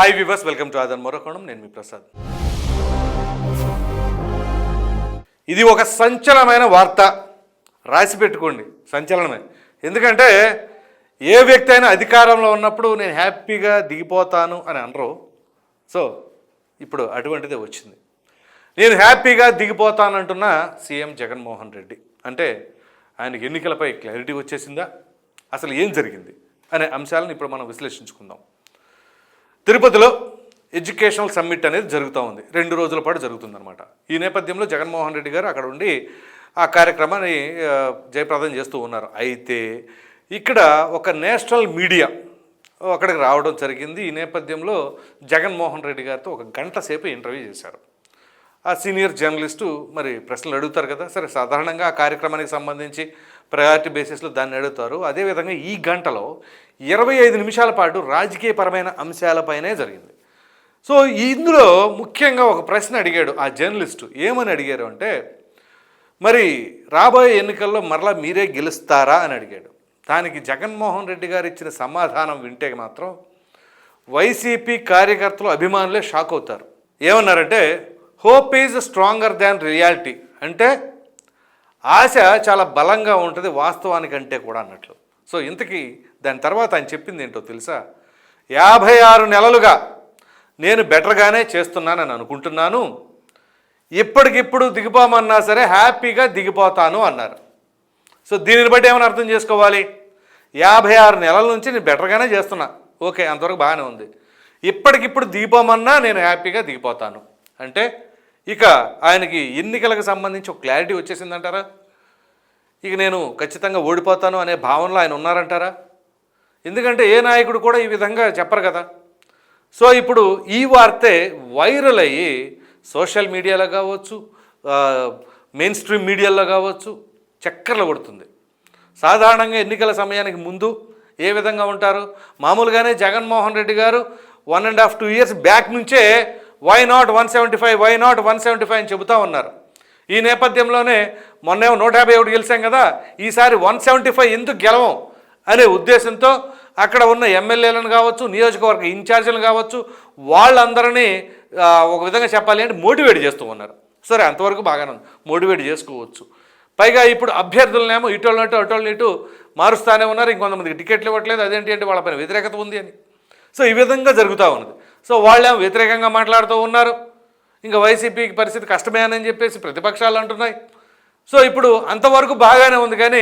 Hi viewers welcome to ఆదన్ మరొకడం నేను మీ ప్రసాద్ ఇది ఒక సంచలనమైన వార్త. రాసి పెట్టుకోండి. సంచలనమే. ఎందుకంటే ఏ వ్యక్తి అయినా అధికారంలో ఉన్నప్పుడు నేను హ్యాపీగా దిగిపోతాను అని అనరు. సో ఇప్పుడు అటువంటిదే వచ్చింది. నేను హ్యాపీగా దిగిపోతానంటున్న సీఎం జగన్మోహన్ రెడ్డి. అంటే ఆయనకి ఎన్నికలపై క్లారిటీ వచ్చేసిందా? అసలు ఏం జరిగింది? అనే అంశాలను ఇప్పుడు మనం విశ్లేషించుకుందాం. తిరుపతిలో ఎడ్యుకేషనల్ సమ్మిట్ అనేది జరుగుతూ ఉంది. రెండు రోజుల పాటు జరుగుతుందన్నమాట. ఈ నేపథ్యంలో జగన్మోహన్ రెడ్డి గారు అక్కడ ఉండి ఆ కార్యక్రమాన్ని జయప్రదం చేస్తూ ఉన్నారు. అయితే ఇక్కడ ఒక నేషనల్ మీడియా అక్కడికి రావడం జరిగింది. ఈ నేపథ్యంలో జగన్మోహన్ రెడ్డి గారితో ఒక గంట సేపు ఇంటర్వ్యూ చేశారు. ఆ సీనియర్ జర్నలిస్టు మరి ప్రశ్నలు అడుగుతారు కదా. సరే సాధారణంగా ఆ కార్యక్రమానికి సంబంధించి ప్రయారిటీ బేసిస్లో దాన్ని అడుగుతారు. అదేవిధంగా ఈ గంటలో ఇరవై ఐదు నిమిషాల పాటు రాజకీయపరమైన అంశాలపైనే జరిగింది. సో ఇందులో ముఖ్యంగా ఒక ప్రశ్న అడిగాడు ఆ జర్నలిస్టు. ఏమని అడిగారు అంటే మరి రాబోయే ఎన్నికల్లో మరలా మీరే గెలుస్తారా? అని అడిగాడు. దానికి జగన్మోహన్ రెడ్డి గారు ఇచ్చిన సమాధానం వింటే మాత్రం వైసీపీ కార్యకర్తలు అభిమానులే షాక్ అవుతారు. ఏమన్నారంటే hope is stronger than reality. అంటే ఆశ చాలా బలంగా ఉంటుంది వాస్తవానికంటే కూడా అన్నట్లు. సో ఇంతకీ దాని తర్వాత ఆయన చెప్పింది ఏంటో తెలుసా? యాభై ఆరు నెలలుగా నేను బెటర్గానే చేస్తున్నానని అనుకుంటున్నాను. ఇప్పటికిప్పుడు దిగిపోమన్నా సరే హ్యాపీగా దిగిపోతాను అన్నారు. సో దీనిని బట్టి ఏమైనా అర్థం చేసుకోవాలి? యాభై ఆరు నెలల నుంచి నేను బెటర్గానే చేస్తున్నా. ఓకే అంతవరకు బాగానే ఉంది. ఇప్పటికిప్పుడు దిగిపోమన్నా నేను హ్యాపీగా దిగిపోతాను. అంటే ఇక ఆయనకి ఎన్నికలకు సంబంధించి ఒక క్లారిటీ వచ్చేసిందంటారా? ఇక నేను ఖచ్చితంగా ఓడిపోతాను అనే భావనలో ఆయన ఉన్నారంటారా? ఎందుకంటే ఏ నాయకుడు కూడా ఈ విధంగా చెప్పరు కదా. సో ఇప్పుడు ఈ వార్తే వైరల్ అయ్యి సోషల్ మీడియాలో కావచ్చు మెయిన్ స్ట్రీమ్ మీడియాలో కావచ్చు చక్కర్లు కొడుతుంది. సాధారణంగా ఎన్నికల సమయానికి ముందు ఏ విధంగా ఉంటారు? మామూలుగానే జగన్మోహన్ రెడ్డి గారు one and half two years back నుంచే why not one seventy five why not one seventy five అని చెబుతూ ఉన్నారు. ఈ నేపథ్యంలోనే మొన్నేమో నూట యాభై ఒకటి గెలిచాం కదా ఈసారి వన్ సెవెంటీ ఫైవ్ ఎందుకు గెలవం అనే ఉద్దేశంతో అక్కడ ఉన్న ఎమ్మెల్యేలను కావచ్చు నియోజకవర్గ ఇన్ఛార్జీలను కావచ్చు వాళ్ళందరినీ ఒక విధంగా చెప్పాలి అంటే మోటివేట్ చేస్తూ ఉన్నారు. సరే అంతవరకు బాగానే ఉంది. మోటివేట్ చేసుకోవచ్చు. పైగా ఇప్పుడు అభ్యర్థులనేమో ఇటోళ్ళని ఇటు అటోళ్ళని ఇటు మారుస్తానే ఉన్నారు. ఇంకొంతమందికి టికెట్లు ఇవ్వట్లేదు. అదేంటి అంటే వాళ్ళపైన వ్యతిరేకత ఉంది అని. సో ఈ విధంగా జరుగుతూ ఉన్నది. సో వాళ్ళేం వ్యతిరేకంగా మాట్లాడుతూ ఉన్నారు. ఇంకా వైసీపీకి పరిస్థితి కష్టమే అని చెప్పేసి ప్రతిపక్షాలు అంటున్నాయి. సో ఇప్పుడు అంతవరకు బాగానే ఉంది కానీ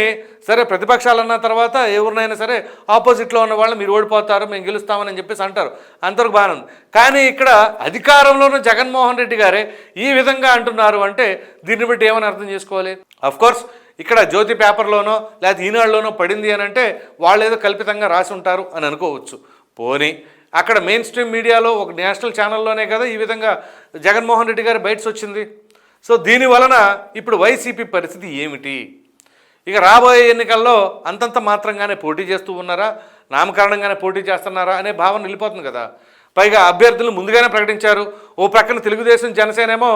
సరే ప్రతిపక్షాలు అన్న తర్వాత ఎవరినైనా సరే ఆపోజిట్లో ఉన్న వాళ్ళు మీరు ఓడిపోతారు మేము గెలుస్తామని చెప్పేసి అంటారు. అంతవరకు బాగానే ఉంది. కానీ ఇక్కడ అధికారంలోనూ జగన్మోహన్ రెడ్డి గారే ఈ విధంగా అంటున్నారు అంటే దీన్ని బట్టి ఏమని అర్థం చేసుకోవాలి? అఫ్ కోర్స్ ఇక్కడ జ్యోతి పేపర్లోనో లేకపోతే ఈనాడులోనో పడింది అని అంటే వాళ్ళు ఏదో కల్పితంగా రాసి ఉంటారు అని అనుకోవచ్చు. పోనీ అక్కడ మెయిన్ స్ట్రీమ్ మీడియాలో ఒక నేషనల్ ఛానల్లోనే కదా ఈ విధంగా జగన్మోహన్ రెడ్డి గారి బయటస్ వచ్చింది. సో దీని వలన ఇప్పుడు వైసీపీ పరిస్థితి ఏమిటి? ఇక రాబోయే ఎన్నికల్లో అంతంత మాత్రంగానే పోటీ చేస్తూ ఉన్నారా? నామకరణంగానే పోటీ చేస్తున్నారా? అనే భావన వెళ్ళిపోతుంది కదా. పైగా అభ్యర్థులు ముందుగానే ప్రకటించారు. ఓ ప్రక్కన తెలుగుదేశం జనసేన ఏమో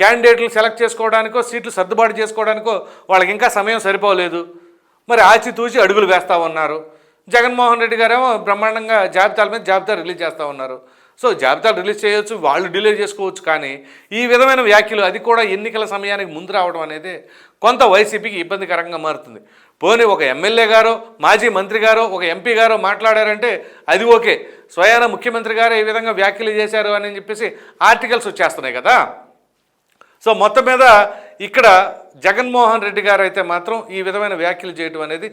క్యాండిడేట్లు సెలెక్ట్ చేసుకోవడానికో సీట్లు సర్దుబాటు చేసుకోవడానికో వాళ్ళకి ఇంకా సమయం సరిపోలేదు. మరి ఆచితూచి అడుగులు వేస్తూ ఉన్నారు. జగన్మోహన్ రెడ్డి గారేమో బ్రహ్మాండంగా జాబితాల మీద జాబితా రిలీజ్ చేస్తూ ఉన్నారు. సో జాబితాలు రిలీజ్ చేయొచ్చు వాళ్ళు డిలే చేసుకోవచ్చు కానీ ఈ విధమైన వ్యాఖ్యలు అది కూడా ఎన్నికల సమయానికి ముందు రావడం అనేది కొంత వైసీపీకి ఇబ్బందికరంగా మారుతుంది. పోనీ ఒక ఎమ్మెల్యే గారో మాజీ మంత్రి గారో ఒక ఎంపీ గారో మాట్లాడారంటే అది ఓకే. స్వయాన ముఖ్యమంత్రి గారు ఈ విధంగా వ్యాఖ్యలు చేశారు అని చెప్పేసి ఆర్టికల్స్ వచ్చేస్తున్నాయి కదా. సో మొత్తం మీద ఇక్కడ జగన్మోహన్ రెడ్డి గారు అయితే మాత్రం ఈ విధమైన వ్యాఖ్యలు చేయడం అనేది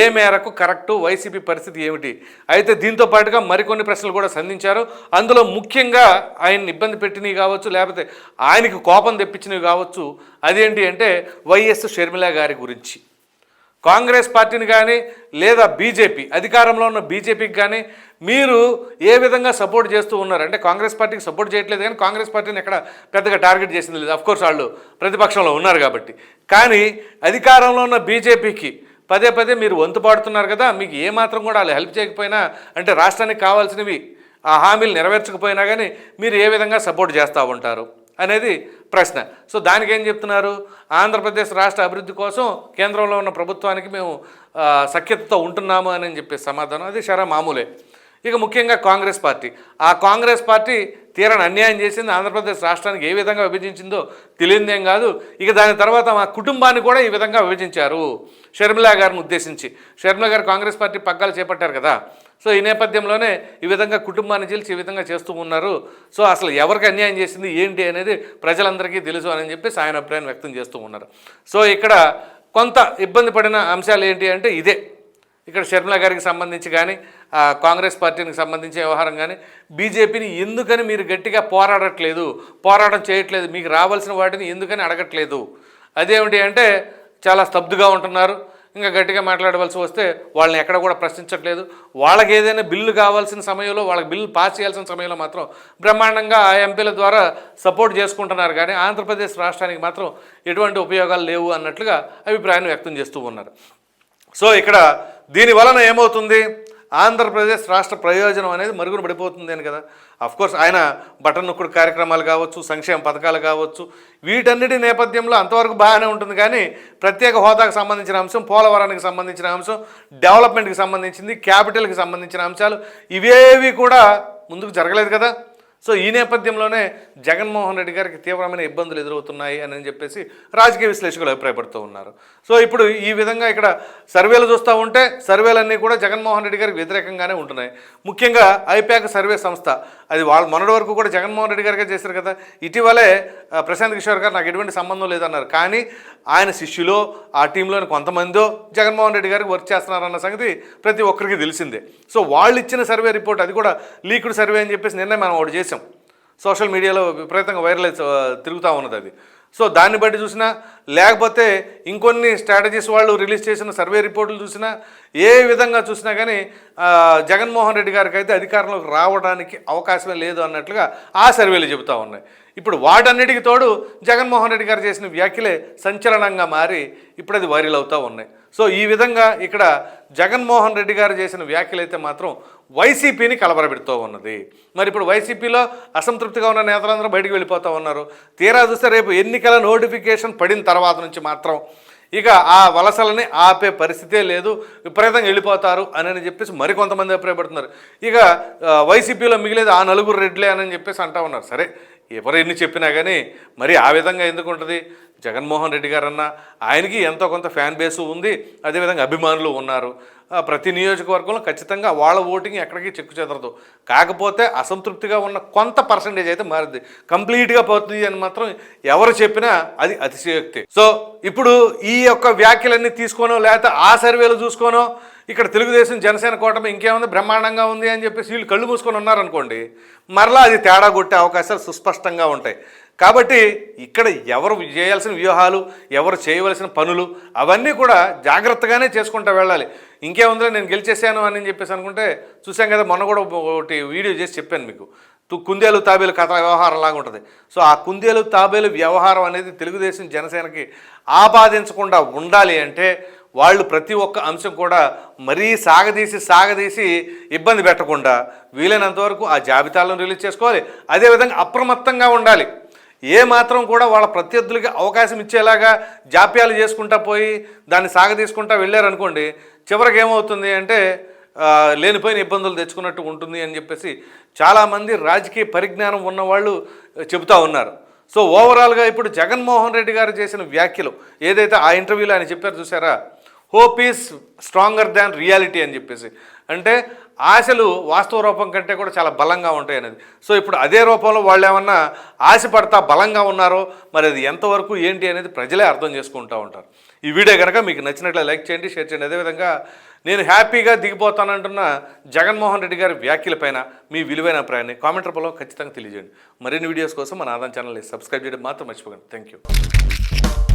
ఏ మేరకు కరెక్టు వైసీపీ పరిస్థితి ఏమిటి? అయితే దీంతో పాటుగా మరికొన్ని ప్రశ్నలు కూడా సంధించారు. అందులో ముఖ్యంగా ఆయన్ని ఇబ్బంది పెట్టినవి కావచ్చు లేకపోతే ఆయనకు కోపం తెప్పించినవి కావచ్చు అదేంటి అంటే వైఎస్ షర్మిల గారి గురించి. కాంగ్రెస్ పార్టీని కానీ లేదా బీజేపీ అధికారంలో ఉన్న బీజేపీకి కానీ మీరు ఏ విధంగా సపోర్ట్ చేస్తూ ఉన్నారు? అంటే కాంగ్రెస్ పార్టీకి సపోర్ట్ చేయట్లేదు కానీ కాంగ్రెస్ పార్టీని ఎక్కడ పెద్దగా టార్గెట్ చేసింది లేదు. అఫ్కోర్స్ వాళ్ళు ప్రతిపక్షంలో ఉన్నారు కాబట్టి. కానీ అధికారంలో ఉన్న బీజేపీకి పదే పదే మీరు వంతు పాడుతున్నారు కదా మీకు ఏమాత్రం కూడా వాళ్ళు హెల్ప్ చేయకపోయినా అంటే రాష్ట్రానికి కావాల్సినవి ఆ హామీలు నెరవేర్చకపోయినా కానీ మీరు ఏ విధంగా సపోర్ట్ చేస్తూ ఉంటారు? అనేది ప్రశ్న. సో దానికి ఏం చెప్తున్నారు? ఆంధ్రప్రదేశ్ రాష్ట్ర అభివృద్ధి కోసం కేంద్రంలో ఉన్న ప్రభుత్వానికి మేము సఖ్యతతో ఉంటున్నాము అని చెప్పే సమాధానం. అది షరా మామూలే. ఇక ముఖ్యంగా కాంగ్రెస్ పార్టీ. ఆ కాంగ్రెస్ పార్టీ తీరని అన్యాయం చేసింది ఆంధ్రప్రదేశ్ రాష్ట్రానికి ఏ విధంగా విభజించిందో తెలియదేం కాదు. ఇక దాని తర్వాత మా కుటుంబాన్ని కూడా ఈ విధంగా విభజించారు. షర్మిలా గారిని ఉద్దేశించి. షర్మిలా గారు కాంగ్రెస్ పార్టీ పగ్గాలు చేపట్టారు కదా. సో ఈ నేపథ్యంలోనే ఈ విధంగా కుటుంబాన్ని చీల్చి ఈ విధంగా చేస్తూ ఉన్నారు. సో అసలు ఎవరికి అన్యాయం చేసింది ఏంటి అనేది ప్రజలందరికీ తెలుసు అని చెప్పేసి ఆయన అభిప్రాయం వ్యక్తం చేస్తూ ఉన్నారు. సో ఇక్కడ కొంత ఇబ్బంది పడిన అంశాలు ఏంటి అంటే ఇదే. ఇక్కడ షర్మిల గారికి సంబంధించి కానీ కాంగ్రెస్ పార్టీకి సంబంధించి వ్యవహారం కానీ బీజేపీని ఎందుకని మీరు గట్టిగా పోరాడట్లేదు పోరాటం చేయట్లేదు మీకు రావాల్సిన వాటిని ఎందుకని అడగట్లేదు. అదేమిటి అంటే చాలా స్తబ్దుగా ఉంటున్నారు. ఇంకా గట్టిగా మాట్లాడవలసి వస్తే వాళ్ళని ఎక్కడ కూడా ప్రశ్నించట్లేదు. వాళ్ళకి ఏదైనా బిల్లు కావాల్సిన సమయంలో వాళ్ళకి బిల్లు పాస్ చేయాల్సిన సమయంలో మాత్రం బ్రహ్మాండంగా ఆ ఎంపీల ద్వారా సపోర్ట్ చేసుకుంటున్నారు. కానీ ఆంధ్రప్రదేశ్ రాష్ట్రానికి మాత్రం ఎటువంటి ఉపయోగాలు లేవు అన్నట్లుగా అభిప్రాయాన్ని వ్యక్తం చేస్తూ ఉన్నారు. సో ఇక్కడ దీని వలన ఏమవుతుంది? ఆంధ్రప్రదేశ్ రాష్ట్ర ప్రయోజనం అనేది మరుగున పడిపోతుంది అని కదా. అఫ్కోర్స్ ఆయన బటన్ నొక్కుడు కార్యక్రమాలు కావచ్చు సంక్షేమ పథకాలు కావచ్చు వీటన్నిటి నేపథ్యంలో అంతవరకు బాగానే ఉంటుంది. కానీ ప్రత్యేక హోదాకు సంబంధించిన అంశం పోలవరానికి సంబంధించిన అంశం డెవలప్మెంట్కి సంబంధించింది క్యాపిటల్కి సంబంధించిన అంశాలు ఇవేవి కూడా ముందుకు జరగలేదు కదా. సో ఈ నేపథ్యంలోనే జగన్మోహన్ రెడ్డి గారికి తీవ్రమైన ఇబ్బందులు ఎదురవుతున్నాయి అని చెప్పేసి రాజకీయ విశ్లేషకులు అభిప్రాయపడుతూ ఉన్నారు. సో ఇప్పుడు ఈ విధంగా ఇక్కడ సర్వేలు చూస్తూ ఉంటే సర్వేలన్నీ కూడా జగన్మోహన్ రెడ్డి గారికి వ్యతిరేకంగానే ఉంటున్నాయి. ముఖ్యంగా ఐపాక్ సర్వే సంస్థ అది వాళ్ళు మొన్నటి వరకు కూడా జగన్మోహన్ రెడ్డి గారికే చేశారు కదా. ఇటీవలే ప్రశాంత్ కిషోర్ గారు నాకు ఎటువంటి సంబంధం లేదన్నారు. కానీ ఆయన శిష్యులో ఆ టీంలోని కొంతమందో జగన్మోహన్ రెడ్డి గారికి వర్క్ చేస్తున్నారన్న సంగతి ప్రతి ఒక్కరికి తెలిసిందే. సో వాళ్ళు ఇచ్చిన సర్వే రిపోర్ట్ అది కూడా లీక్డ్ సర్వే అని చెప్పేసి నిన్న మనం ఒకటి చేసి సోషల్ మీడియాలో విపరీతంగా వైరల్ తిరుగుతూ ఉన్నది అది. సో దాన్ని బట్టి చూసినా లేకపోతే ఇంకొన్ని స్ట్రాటజీస్ వాళ్ళు రిలీజ్ చేసిన సర్వే రిపోర్టులు చూసినా ఏ విధంగా చూసినా కానీ జగన్మోహన్ రెడ్డి గారికి అయితే అధికారంలోకి రావడానికి అవకాశమే లేదు అన్నట్లుగా ఆ సర్వేలు చెబుతూ ఉన్నాయి. ఇప్పుడు వాటన్నిటికి తోడు జగన్మోహన్ రెడ్డి గారు చేసిన వ్యాఖ్యలే సంచలనంగా మారి ఇప్పుడు అది వైరల్ అవుతూ ఉన్నాయి. సో ఈ విధంగా ఇక్కడ జగన్మోహన్ రెడ్డి గారు చేసిన వ్యాఖ్యలు అయితే మాత్రం వైసీపీని కలవరపెడుతూ ఉన్నది. మరి ఇప్పుడు వైసీపీలో అసంతృప్తిగా ఉన్న నేతలందరూ బయటికి వెళ్ళిపోతూ ఉన్నారు. తీరా చూస్తే రేపు ఎన్నికల నోటిఫికేషన్ పడిన తర్వాత నుంచి మాత్రం ఇక ఆ వలసలని ఆపే పరిస్థితే లేదు విపరీతంగా వెళ్ళిపోతారు అని చెప్పేసి మరికొంతమంది అభిప్రాయపడుతున్నారు. ఇక వైసీపీలో మిగిలేదు ఆ నలుగురు రెడ్లే అని చెప్పేసి అంటా ఉన్నారు. సరే ఎవరు ఎన్ని చెప్పినా కానీ మరి ఆ విధంగా ఎందుకు ఉంటుంది జగన్మోహన్ రెడ్డి గారన్నా ఆయనకి ఎంతో కొంత ఫ్యాన్ బేసు ఉంది అదేవిధంగా అభిమానులు ఉన్నారు. ప్రతి నియోజకవర్గంలో ఖచ్చితంగా వాళ్ళ ఓటింగ్ ఎక్కడికి చెక్కు చెదరదు. కాకపోతే అసంతృప్తిగా ఉన్న కొంత పర్సంటేజ్ అయితే మారింది కంప్లీట్గా పోతుంది అని మాత్రం ఎవరు చెప్పినా అది అతిశయోక్తి. సో ఇప్పుడు ఈ యొక్క వ్యాఖ్యలన్నీ తీసుకోనో లేకపోతే ఆ సర్వేలు చూసుకోనో ఇక్కడ తెలుగుదేశం జనసేన కూటమి ఇంకేముంది? బ్రహ్మాండంగా ఉంది అని చెప్పేసి వీళ్ళు కళ్ళు మూసుకొని ఉన్నారనుకోండి మరలా అది తేడా కొట్టే అవకాశాలు సుస్పష్టంగా ఉంటాయి. కాబట్టి ఇక్కడ ఎవరు చేయాల్సిన వ్యూహాలు ఎవరు చేయవలసిన పనులు అవన్నీ కూడా జాగ్రత్తగానే చేసుకుంటూ వెళ్ళాలి. ఇంకేముందో నేను గెలిచేసాను అని చెప్పేసి అనుకుంటే చూసాం కదా మొన్న కూడా ఒకటి వీడియో చేసి చెప్పాను మీకు. తు- కుందేలు తాబేలు కథ వ్యవహారం లాగా ఉంటుంది. సో ఆ కుందేలు తాబేలు వ్యవహారం అనేది తెలుగుదేశం జనసేనకి ఆపాదించకుండా ఉండాలి అంటే వాళ్ళు ప్రతి ఒక్క అంశం కూడా మరీ సాగదీసి సాగదీసి ఇబ్బంది పెట్టకుండా వీలైనంత వరకు ఆ జాబితాలను రిలీజ్ చేసుకోవాలి. అదేవిధంగా అప్రమత్తంగా ఉండాలి. ఏ మాత్రం కూడా వాళ్ళ ప్రత్యర్థులకి అవకాశం ఇచ్చేలాగా జాప్యాలు చేసుకుంటా పోయి దాన్ని సాగదీసుకుంటా వెళ్ళారనుకోండి చివరికి ఏమవుతుంది అంటే లేనిపోయిన ఇబ్బందులు తెచ్చుకున్నట్టు ఉంటుంది అని చెప్పేసి చాలామంది రాజకీయ పరిజ్ఞానం ఉన్నవాళ్ళు చెబుతూ ఉన్నారు. సో ఓవరాల్గా ఇప్పుడు జగన్మోహన్ రెడ్డి గారు చేసిన వ్యాఖ్యలు ఏదైతే ఆ ఇంటర్వ్యూలో ఆయన చెప్పారు చూసారా hope is stronger than reality అని చెప్పేసి. అంటే ఆశలు వాస్తవ రూపం కంటే కూడా చాలా బలంగా ఉంటాయి అనేది. సో ఇప్పుడు అదే రూపంలో వాళ్ళు ఏమన్నా ఆశపడతా బలంగా ఉన్నారో మరి అది ఎంతవరకు ఏంటి అనేది ప్రజలే అర్థం చేసుకుంటూ ఉంటారు. ఈ వీడియో కనుక మీకు నచ్చినట్లు లైక్ చేయండి షేర్ చేయండి. అదేవిధంగా నేను హ్యాపీగా దిగిపోతానంటున్న జగన్మోహన్ రెడ్డి గారి వ్యాఖ్యలపైన మీ విలువైన అభిప్రాయాన్ని కామెంట్ రూపంలో ఖచ్చితంగా తెలియజేయండి. మరిన్ని వీడియోస్ కోసం మన ఆదాం ఛానల్ని సబ్స్క్రైబ్ చేయడం మాత్రం మర్చిపోకండి. Thank you